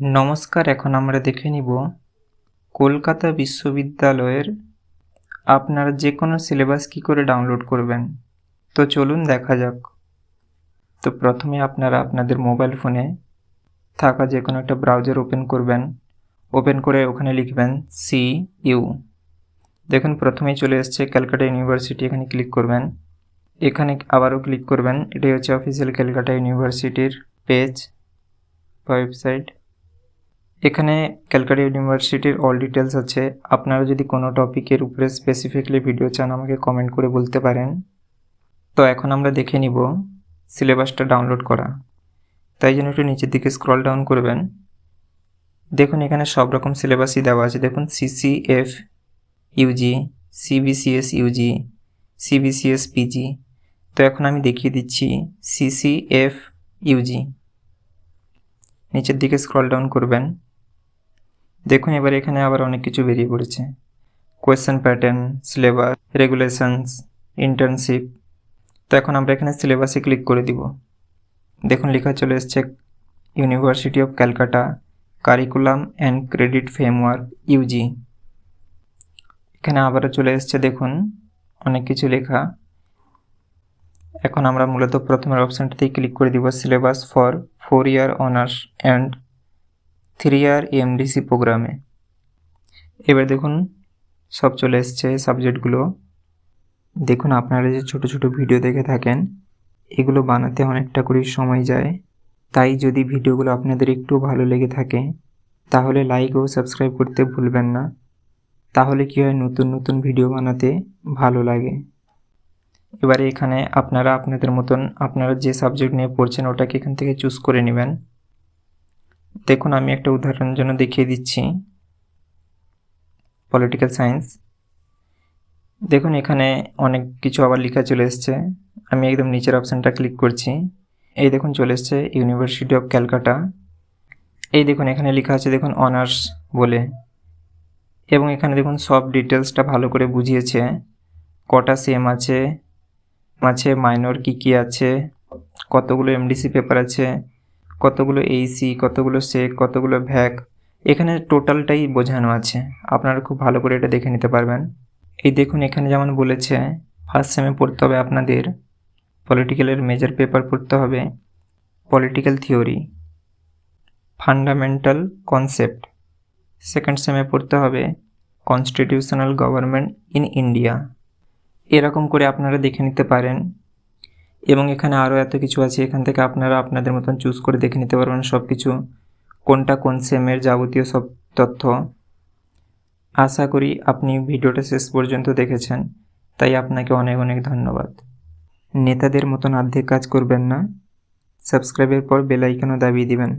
নমস্কার, এখন আমরা দেখে নিব কলকাতা বিশ্ববিদ্যালয়ের আপনারা যে কোনো সিলেবাস কী করে ডাউনলোড করবেন। তো চলুন দেখা যাক। তো প্রথমে আপনারা আপনাদের মোবাইল ফোনে থাকা যে কোনো একটা ব্রাউজার ওপেন করবেন। ওপেন করে ওখানে লিখবেন সি ইউ। দেখুন, প্রথমেই চলে এসছে ক্যালকাটা ইউনিভার্সিটি, এখানে ক্লিক করবেন। এখানে আবারও ক্লিক করবেন। এটাই হচ্ছে অফিসিয়াল ক্যালকাটা ইউনিভার্সিটির পেজ ওয়েবসাইট। এখানে ক্যালকাটা ইউনিভার্সিটির অল ডিটেলস আছে। আপনারা যদি কোনো টপিকের উপরে স্পেসিফিকলি ভিডিও চান, আমাকে কমেন্ট করে বলতে পারেন। তো এখন আমরা দেখে নিব সিলেবাসটা ডাউনলোড করা। তাই জন্য একটু নিচের দিকে স্ক্রল ডাউন করবেন। দেখুন, এখানে সব রকম সিলেবাসই দেওয়া আছে। দেখুন CCF UG CBCS UG CBCS PG তো এখন আমি দেখিয়ে দিচ্ছি সিসিএফ ইউজি নিচের দিকে স্ক্রল ডাউন করবেন। দেখুন, এবার এখানে আবার অনেক কিছু বেরিয়ে পড়েছে। Question pattern syllabus regulations internship তো এখন আমরা এখানে সিলেবাসে ক্লিক করে দিব। দেখুন, লেখা চলে এসছে university of Calcutta curriculum and credit framework UG এখানে আবারও চলে এসছে, দেখুন, অনেক কিছু লেখা। এখন আমরা মূলত প্রথমের অপশানটাতেই ক্লিক করে দিব syllabus for four year honours and three year MDC প্রোগ্রামে এবার দেখুন, সব চলে এসছে সাবজেক্টগুলো দেখুন, আপনারা যে ছোট ছোট ভিডিও দেখে থাকেন, এগুলো বানাতে অনেকটা করে সময় যায়। তাই যদি ভিডিওগুলো আপনাদের একটু ভালো লেগে থাকে, তাহলে লাইক ও সাবস্ক্রাইব করতে ভুলবেন না। তাহলে কী হয়, নতুন নতুন ভিডিও বানাতে ভালো লাগে। এবারে এখানে আপনারা আপনাদের মতন, আপনারা যে সাবজেক্ট নিয়ে পড়ছেন, ওটাকে এখান থেকে চুজ করে নেবেন। দেখুন, আমি একটা উদাহরণের জন্য দেখিয়ে দিচ্ছি। পলিটিক্যাল সায়েন্স দেখুন, এখানে অনেক কিছু আবার লেখা চলে এসছে। আমি একদম নিচের অপশানটা ক্লিক করছি। এই দেখুন, চলে এসছে ইউনিভার্সিটি অফ ক্যালকাটা এই দেখুন, এখানে লেখা আছে, দেখুন অনার্স বলে। এবং এখানে দেখুন, সব ডিটেলসটা ভালো করে বুঝিয়েছে। কটা সেম আছে আছে মাইনর কি কি আছে, কতগুলো এমডিসি পেপার আছে কতগুলো এইসি কতগুলো সেক কতগুলো ভ্যাক এখানে টোটালটাই বোঝানো আছে। আপনারা খুব ভালো করে এটা দেখে নিতে পারবেন। এই দেখুন, এখানে যেমন বলেছে ফার্স্ট সেমে পড়তে হবে আপনাদের পলিটিক্যালের মেজর পেপার পড়তে হবে political theory fundamental concept second সেমে পড়তে হবে কনস্টিটিউশনাল গভর্নমেন্ট ইন ইন্ডিয়া এরকম করে আপনারা দেখে নিতে পারেন। এবং এখানে আরও এত কিছু আছে, এখান থেকে আপনারা আপনাদের মতন চুজ করে দেখে নিতে পারবেন সব কিছু কোনটা কোন সেমের যাবতীয় সব তথ্য। আশা করি আপনি ভিডিওটা শেষ পর্যন্ত দেখেছেন, তাই আপনাকে অনেক অনেক ধন্যবাদ। নেতাদের মতন অর্ধেক কাজ করবেন না, সাবস্ক্রাইবের পর বেলাইকনও দাবিয়ে দিবেন।